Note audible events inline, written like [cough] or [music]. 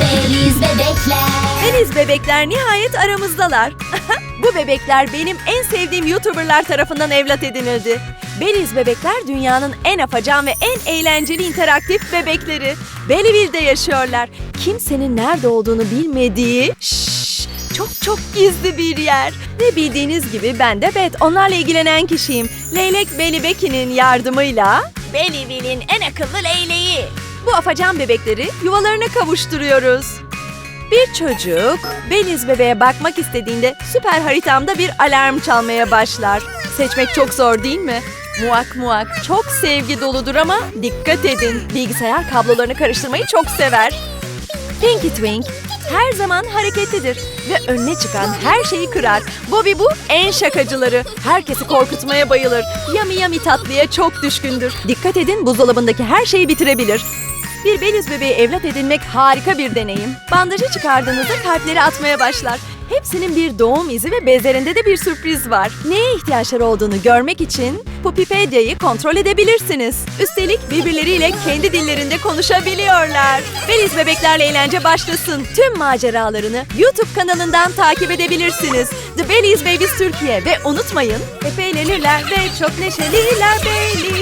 Beliz bebekler. Deniz bebekler nihayet aramızdalar. [laughs] Bu bebekler benim en sevdiğim YouTuber'lar tarafından evlat edinildi. Beliz bebekler dünyanın en afacan ve en eğlenceli interaktif bebekleri. Belleville'de yaşıyorlar. Kimsenin nerede olduğunu bilmediği şşş, çok çok gizli bir yer. Ve bildiğiniz gibi ben de Beth onlarla ilgilenen kişiyim. Leylek Belly Becky'nin yardımıyla Belleville'in en akıllı leyleği. Bu afacan bebekleri yuvalarına kavuşturuyoruz. Bir çocuk Beliz bebeğe bakmak istediğinde süper haritamda bir alarm çalmaya başlar. Seçmek çok zor değil mi? Muak muak çok sevgi doludur ama dikkat edin. Bilgisayar kablolarını karıştırmayı çok sever. Pinky Twink her zaman hareketlidir ve önüne çıkan her şeyi kırar. Bobby bu en şakacıları. Herkesi korkutmaya bayılır. Yami Yami tatlıya çok düşkündür. Dikkat edin buzdolabındaki her şeyi bitirebilir. Bir beliz bebeği evlat edinmek harika bir deneyim. Bandajı çıkardığınızda kalpleri atmaya başlar. Hepsinin bir doğum izi ve bezlerinde de bir sürpriz var. Neye ihtiyaçları olduğunu görmek için Pupipedia'yı kontrol edebilirsiniz. Üstelik birbirleriyle kendi dillerinde konuşabiliyorlar. Beliz bebeklerle eğlence başlasın. Tüm maceralarını YouTube kanalından takip edebilirsiniz. The Belize Babies Türkiye ve unutmayın, hep eğlenirler ve çok neşeliler Belize.